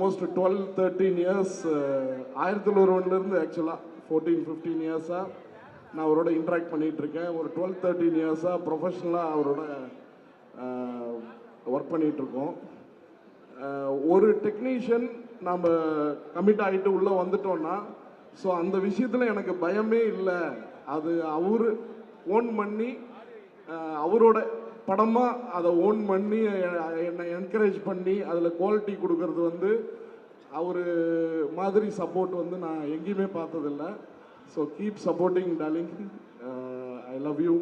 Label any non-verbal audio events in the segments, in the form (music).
Almost twelve thirteen years ஆயிரத்தி தொண்ணூறுலேருந்து ஆக்சுவலாக fourteen fifteen இயர்ஸாக நான் அவரோட இன்ட்ராக்ட் பண்ணிகிட்டு இருக்கேன் ஒரு டுவெல் தேர்ட்டீன் இயர்ஸாக ப்ரொஃபஷ்னலாக அவரோட ஒர்க் பண்ணிகிட்ருக்கோம் ஒரு டெக்னீஷியன் நம்ம கமிட் ஆகிட்டு உள்ளே வந்துட்டோன்னா ஸோ அந்த விஷயத்தில் எனக்கு பயமே இல்லை. அது அவர் ஓன் பண்ணி அவரோட படமாக அதை ஓன் பண்ணி என்னை என்கரேஜ் பண்ணி அதில் குவாலிட்டி கொடுக்கறது வந்து அவர் மாதிரி சப்போர்ட் வந்து நான் எங்கேயுமே பார்த்ததில்ல. So keep supporting darling I love you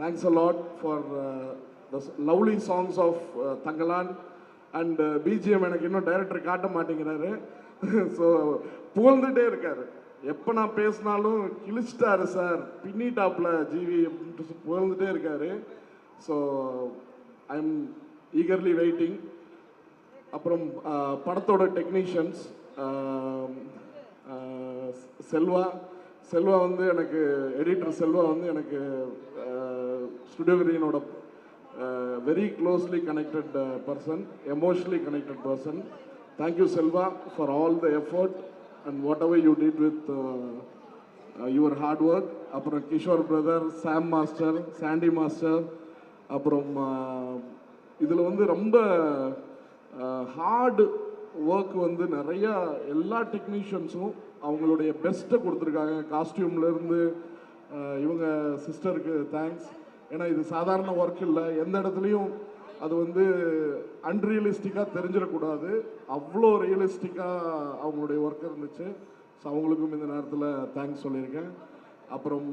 thanks a lot for the lovely songs of Thangalaan and BGM எனக்கு இன்னும் டைரக்டர் காட்ட மாட்டேங்கிறாரு. (laughs) ஸோ புகழ்ந்துட்டே இருக்கார். எப்போ நான் பேசினாலும் கிழிச்சிட்டாரு சார். பின்னிட்டாப்ல ஜிவி அப்படின்ட்டு புகழ்ந்துட்டே இருக்காரு. So I am eagerly waiting அப்புறம் அஹ், படத்தோட டெக்னீஷியன்ஸ் செல்வா. செல்வா வந்து எனக்கு எடிட்டர் செல்வா வந்து எனக்கு studio கிரீனோட very closely connected person emotionally connected person thank you Selva for all the effort and whatever you did with your hard work அப்புறம் Kishore brother Sam master Sandy master அப்புறம் இதில் வந்து ரொம்ப hard work வந்து நிறையா எல்லா டெக்னீஷியன்ஸும் அவங்களுடைய பெஸ்ட்டை கொடுத்துருக்காங்க. காஸ்டியூம்லேருந்து இவங்க சிஸ்டருக்கு தேங்க்ஸ் ஏன்னா இது சாதாரண ஒர்க் இல்லை. எந்த இடத்துலையும் அது வந்து அன்ரியலிஸ்டிக்காக தெரிஞ்சிடக்கூடாது. அவ்வளோ ரியலிஸ்டிக்காக அவங்களுடைய ஒர்க் இருந்துச்சு. ஸோ அவங்களுக்கும் இந்த நேரத்தில் தேங்க்ஸ் சொல்லியிருக்கேன். அப்புறம்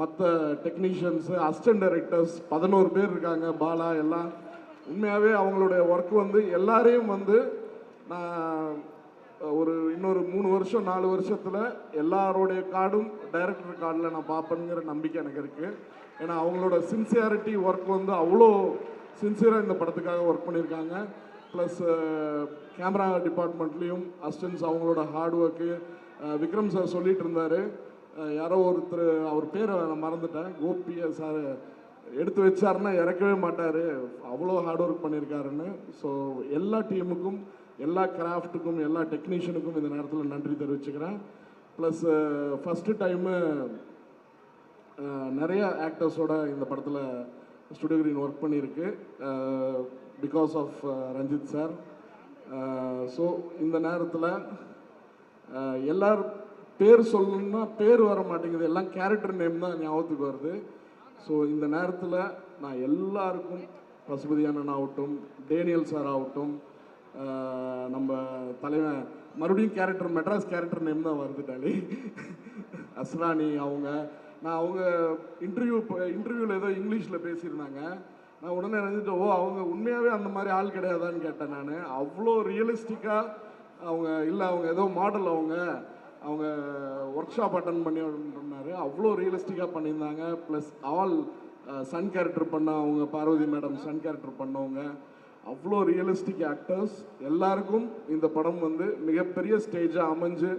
மற்ற டெக்னீஷியன்ஸு அசிஸ்டன்ட் டைரக்டர்ஸ் பதினோரு பேர் இருக்காங்க பாலா எல்லாம். உண்மையாகவே அவங்களுடைய ஒர்க் வந்து எல்லாரையும் வந்து நான் ஒரு இன்னொரு மூணு வருஷம் நாலு வருஷத்தில் எல்லாரோடைய கார்டும் டைரக்டர் கார்டில் நான் பார்ப்பேங்கிற நம்பிக்கை எனக்கு இருக்குது ஏன்னா அவங்களோட சின்சியாரிட்டி ஒர்க் வந்து அவ்வளோ சின்சியராக இந்த படத்துக்காக ஒர்க் பண்ணியிருக்காங்க. ப்ளஸ் கேமரா டிபார்ட்மெண்ட்லேயும் அசிஸ்டன்ஸ் அவங்களோட ஹார்ட் ஒர்க்கு விக்ரம் சார் சொல்லிகிட்டு இருந்தார். யாரோ ஒருத்தர் அவர் பேரை நான் மறந்துட்டேன். கோபியை சார் எடுத்து வச்சாருன்னா இறக்கவே மாட்டார். அவ்வளோ ஹார்ட் ஒர்க் பண்ணியிருக்காருன்னு. ஸோ எல்லா டீமுக்கும் எல்லா கிராஃப்ட்டுக்கும் எல்லா டெக்னீஷியனுக்கும் இந்த நேரத்தில் நன்றி தெரிவிச்சுக்கிறேன். ப்ளஸ் ஃபஸ்ட்டு டைமு நிறைய ஆக்டர்ஸோட இந்த படத்தில் ஸ்டுடியோ கிரீன் ஒர்க் பண்ணியிருக்கு. Because of Ranjith sir. So இந்த நேரத்தில் எல்லார் பேர் சொல்லணும்னா பேர் வர மாட்டேங்குது. எல்லாம் கேரக்டர் நேம் தான் ஞாபகத்துக்கு வருது. ஸோ இந்த நேரத்தில் நான் எல்லாருக்கும் பசுபதி அண்ணன் ஆகட்டும் டேனியல் சார் ஆகட்டும் நம்ம தலைவன் மறுபடியும் கேரக்டர் மெட்ராஸ் கேரக்டர் நேம் தான் வருது டாலி. அஸ்ரானி அவங்க நான் அவங்க இன்டர்வியூ இன்டர்வியூவில் ஏதோ இங்கிலீஷில் பேசியிருந்தாங்க. நான் உடனே நினைச்சிட்டு ஓ அவங்க உண்மையாகவே அந்த மாதிரி ஆள் கிடையாதான்னு கேட்டேன் நான். அவ்வளோ ரியலிஸ்டிக்காக அவங்க இல்லை அவங்க ஏதோ மாடல் அவங்க அவங்க ஒர்க் ஷாப் அட்டன் பண்ணி அவ்வளோ ரியலிஸ்டிக்காக பண்ணியிருந்தாங்க. ப்ளஸ் ஆல் சன் கேரக்டர் பண்ண அவங்க பார்வதி மேடம் சன் கேரக்டர் பண்ணவங்க. அவ்வளோ ரியலிஸ்டிக் ஆக்டர்ஸ் எல்லாருக்கும் இந்த படம் வந்து மிகப்பெரிய ஸ்டேஜாக அமைஞ்சு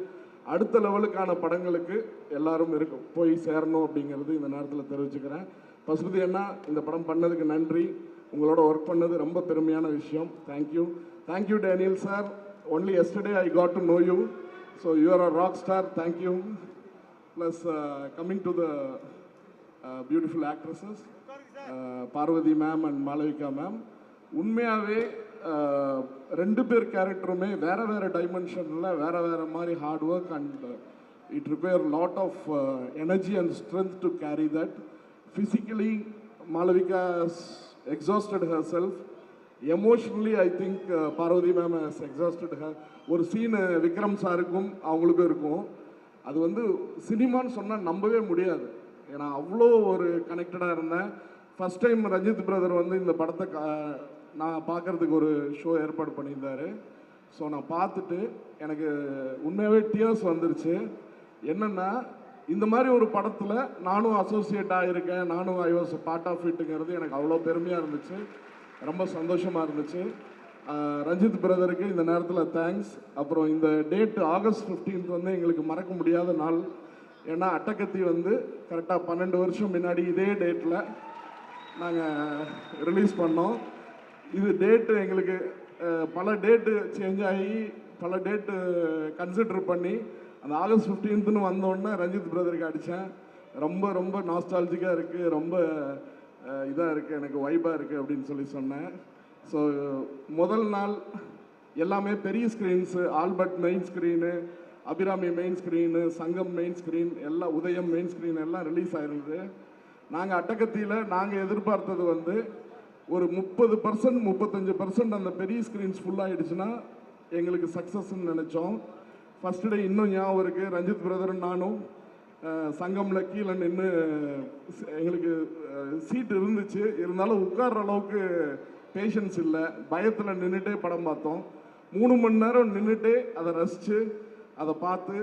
அடுத்த லெவலுக்கான படங்களுக்கு எல்லாரும் இருக்கும். போய் சேரணும் அப்படிங்கிறது இந்த நேரத்தில் தெரிவிச்சுக்கிறேன். பசுபதி அண்ணா இந்த படம் பண்ணதுக்கு நன்றி. உங்களோட ஒர்க் பண்ணது ரொம்ப பெருமையான விஷயம். Thank you thank you Daniel sir only yesterday I got to know you so you are a rock star thank you plus coming to the beautiful actresses Parvathy ma'am and Malavika ma'am உண்மையாகவே ரெண்டு பேர் கேரக்டருமே வேற வேற டைமென்ஷனில் வேற வேற மாதிரி hard work and it repair lot of energy and strength to carry that physically Malavika exhausted herself emotionally I think Parvathy ma'am has exhausted her ஒரு scene Vikram uh, சாருக்கும் அவங்களுக்கும் இருக்கும். அது வந்து சினிமான்னு சொன்னால் நம்பவே முடியாது. ஏன்னா அவ்வளோ ஒரு கனெக்டடாக இருந்தேன். ஃபஸ்ட் டைம் ரஞ்சித் பிரதர் வந்து இந்த படத்தை கா- நான் பார்க்கறதுக்கு ஒரு ஷோ ஏற்பாடு பண்ணியிருந்தாரு. ஸோ நான் பார்த்துட்டு எனக்கு உண்மையாகவே டியர்ஸ் வந்துருச்சு. என்னென்னா இந்த மாதிரி ஒரு படத்தில் நானும் அசோசியேட் ஆகியிருக்கேன் நானும் ஐ வாஸ் பார்ட் ஆஃப் இட்டுங்கிறது எனக்கு அவ்வளோ பெருமையாக இருந்துச்சு. ரொம்ப சந்தோஷமாக இருந்துச்சு. ரஞ்சித் பிரதருக்கு இந்த நேரத்தில் தேங்க்ஸ் அப்புறம் இந்த டேட் ஆகஸ்ட் 15th வந்து எங்களுக்கு மறக்க முடியாத நாள். ஏன்னா அட்டக்கத்தி வந்து கரெக்டாக பன்னெண்டு வருஷம் முன்னாடி இதே டேட்டில் நாங்கள் ரிலீஸ் பண்ணோம். இது டேட்டு எங்களுக்கு பல டேட்டு சேஞ்ச் ஆகி பல டேட்டு கன்சிடர் பண்ணி அந்த ஆகஸ்ட் 15th வந்தோடனே ரஞ்சித் பிரதருக்கு அடித்தேன் ரொம்ப ரொம்ப நாஸ்டாலஜிக்காக இருக்குது ரொம்ப இதாக இருக்குது எனக்கு வைபாக இருக்குது அப்படின்னு சொல்லி சொன்னேன். ஸோ முதல் நாள் எல்லாமே பெரிய screens Albert main screen Abirami main screen Sangam main screen எல்லாம் உதயம் மெயின் ஸ்க்ரீன் எல்லாம் ரிலீஸ் ஆயிருந்தது. நாங்கள் அட்டகத்தியில் நாங்கள் எதிர்பார்த்தது வந்து ஒரு முப்பது பர்சன்ட் முப்பத்தஞ்சு பர்சன்ட் அந்த பெரிய ஸ்க்ரீன்ஸ் ஃபுல்லாகிடுச்சுன்னா எங்களுக்கு சக்ஸஸ்ன்னு நினச்சோம். ஃபஸ்ட் டே இன்னும் ஞாபகம் இருக்குது ரஞ்சித் பிரதரும் நானும் சங்கம்ல கீழே நின்று எங்களுக்கு சீட் இருந்துச்சு. இருந்தாலும் உட்கார்ற அளவுக்கு பேஷன்ஸ் இல்லை. பயத்தில் நின்றுட்டே படம் பார்த்தோம். மூணு மணி நேரம் நின்றுட்டே அதை ரசித்து அதை பார்த்து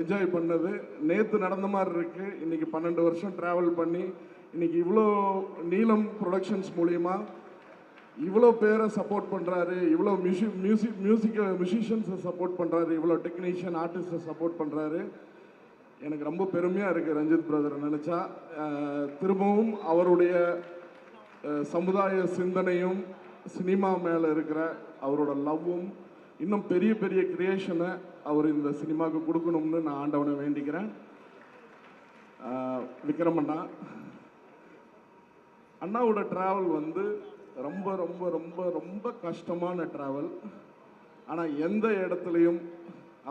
என்ஜாய் பண்ணது. நேற்று நடந்த மாதிரி இருக்குது இன்றைக்கி பன்னெண்டு வருஷம் ட்ராவல் பண்ணி இன்றைக்கி இவ்வளோ நீளம் ப்ரொடக்ஷன்ஸ் மூலிமா இவ்வளோ பேரை சப்போர்ட் பண்ணுறாரு இவ்வளோ மியூசிக் மியூசிக் மியூசிக்கை மியூசிஷியன்ஸை சப்போர்ட் பண்ணுறாரு இவ்வளோ டெக்னீஷியன் ஆர்டிஸ்ட்டை சப்போர்ட் பண்ணுறாரு எனக்கு ரொம்ப பெருமையாக இருக்குது ரஞ்சித் பிரதரை நினச்சா. திரும்பவும் அவருடைய சமுதாய சிந்தனையும் சினிமா மேலே இருக்கிற அவரோட லவ்வும் இன்னும் பெரிய பெரிய கிரியேஷனை அவர் இந்த சினிமாவுக்கு கொடுக்கணும்னு நான் ஆண்டவனை வேண்டிக்கிறேன். விக்ரமண்ணா அண்ணாவோட ட்ராவல் வந்து ரொம்ப ரொம்ப ரொம்ப ரொம்ப கஷ்டமான ட்ராவல் ஆனால் எந்த இடத்துலையும்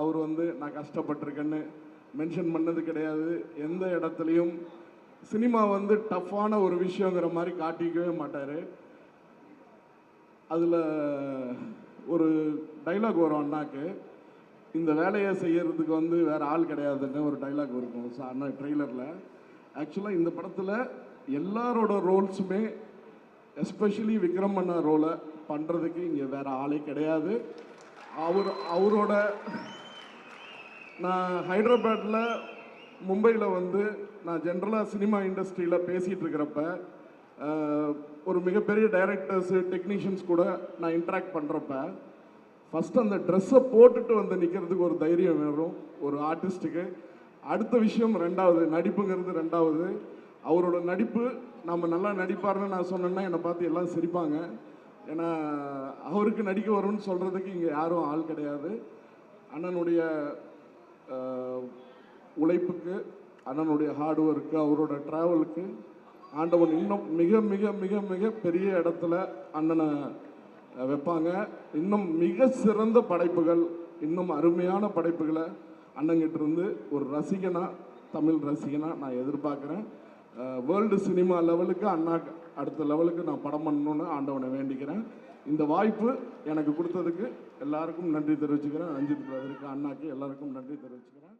அவர் வந்து நான் கஷ்டப்பட்டிருக்கேன்னு மென்ஷன் பண்ணது கிடையாது. எந்த இடத்துலையும் சினிமா வந்து டஃப்பான ஒரு விஷயங்கிற மாதிரி காட்டிக்கவே மாட்டார். அதில் ஒரு டைலாக் வரும் அண்ணாக்கு. இந்த வேலையை செய்கிறதுக்கு வந்து வேறு ஆள் கிடையாதுன்னு ஒரு டைலாக் இருக்கும். ஸோ அண்ணா ட்ரெய்லரில் ஆக்சுவலாக இந்த படத்தில் எல்லாரோட ரோல்ஸுமே எஸ்பெஷலி விக்ரம் அண்ணா ரோலை பண்ணுறதுக்கு இங்கே வேறு ஆளே கிடையாது. அவர் அவரோட நான் ஹைதராபாத்தில் மும்பையில் வந்து நான் ஜென்ரலாக சினிமா இண்டஸ்ட்ரியில் பேசிகிட்டு இருக்கிறப்ப ஒரு மிகப்பெரிய டைரக்டர்ஸு டெக்னீஷியன்ஸ் கூட நான் இன்ட்ராக்ட் பண்ணுறப்ப ஃபஸ்ட் அந்த ட்ரெஸ்ஸை போட்டுட்டு வந்து நிற்கிறதுக்கு ஒரு தைரியம் வேணும் ஒரு ஆர்டிஸ்ட்டுக்கு அடுத்த விஷயம் ரெண்டாவது நடிப்புங்கிறது ரெண்டாவது. அவரோட நடிப்பு நம்ம நல்லா நடிப்பார்னு நான் சொன்னேன்னா என்னை பார்த்து எல்லாம் சிரிப்பாங்க. ஏன்னா அவருக்கு நடிக்க வரும்னு சொல்கிறதுக்கு இங்கே யாரும் ஆள் கிடையாது. அண்ணனுடைய உழைப்புக்கு அண்ணனுடைய ஹார்ட் ஒர்க்கு அவரோட ட்ராவலுக்கு ஆண்டவன் இன்னும் மிக மிக மிக மிக பெரிய இடத்துல அண்ணனை வைப்பாங்க. இன்னும் மிக சிறந்த படைப்புகள் இன்னும் அருமையான படைப்புகளை அண்ணங்கிட்ட இருந்து ஒரு ரசிகனா தமிழ் ரசிகனா நான் எதிர்பார்க்குறேன். வேர்ல்டு சினிமா லெவலுக்கு அண்ணா அடுத்த லெவலுக்கு நான் படம் பண்ணணும்னு ஆண்டவனை வேண்டிக்கிறேன். இந்த வாய்ப்பு எனக்கு கொடுத்ததுக்கு எல்லாருக்கும் நன்றி தெரிவிச்சுக்கிறேன். ரஞ்சித் பிரதருக்கு அண்ணாக்கு எல்லாருக்கும் நன்றி தெரிவிச்சுக்கிறேன்.